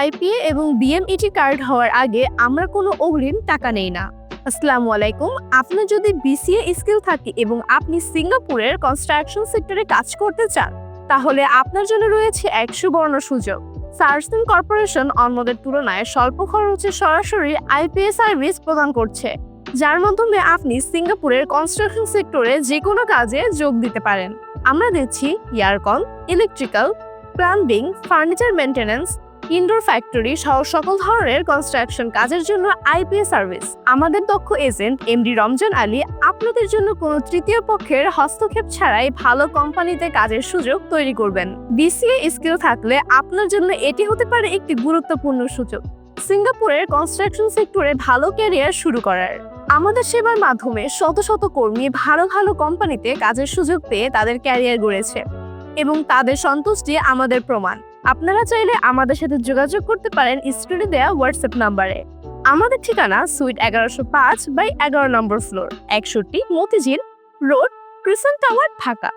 IPA এবং BMET card হওয়ার আগে আমরা কোনো অগ্রিম টাকা নেই না। আসসালামু আলাইকুম, আপনার যদি বিসিএ স্কিল থাকে এবং আপনি সিঙ্গাপুরের কনস্ট্রাকশন সেক্টরে কাজ করতে চান, তাহলে আপনার জন্য রয়েছে এক সুবর্ণ সুযোগ। সার্সিং কর্পোরেশন অন্যদের তুলনায় স্বল্প খরচে সরাসরি আইপিএ সার্ভিস প্রদান করছে, যার মাধ্যমে আপনি সিঙ্গাপুরের কনস্ট্রাকশন সেক্টরে যে কোনো কাজে যোগ দিতে পারেন। আমরা দিচ্ছি aircon electrical plumbing furniture maintenance indoor factory সহ সকল ধরনের কনস্ট্রাকশন কাজের জন্য আইপিএ সার্ভিস আমাদের দক্ষ এজেন্ট এমডি রমজান আলী, আপনাদের জন্য কোনো তৃতীয় পক্ষের হস্তক্ষেপ ছাড়াই ভালো কোম্পানিতে কাজের সুযোগ তৈরি করবেন। বিসিএ স্কিল থাকলে আপনার জন্য এটি হতে পারে একটি গুরুত্বপূর্ণ সুযোগ। সিঙ্গাপুরের কনস্ট্রাকশন সেক্টরে ভালো ক্যারিয়ার শুরু করার। আমাদের সেবার মাধ্যমে শত শত কর্মী ভালো ভালো কোম্পানিতে কাজের সুযোগ পেয়ে তাদের ক্যারিয়ার গড়েছে এবং তাদের সন্তুষ্টি আমাদের প্রমাণ। আপনারা চাইলে আমাদের সাথে যোগাযোগ করতে পারেন স্ক্রিনে দেওয়া হোয়াটসঅ্যাপ নাম্বারে। আমাদের ঠিকানা সুইট এগারোশো পাঁচ বাই এগারো নম্বর ফ্লোর একষট্টি Motijheel road crescent tower Dhaka.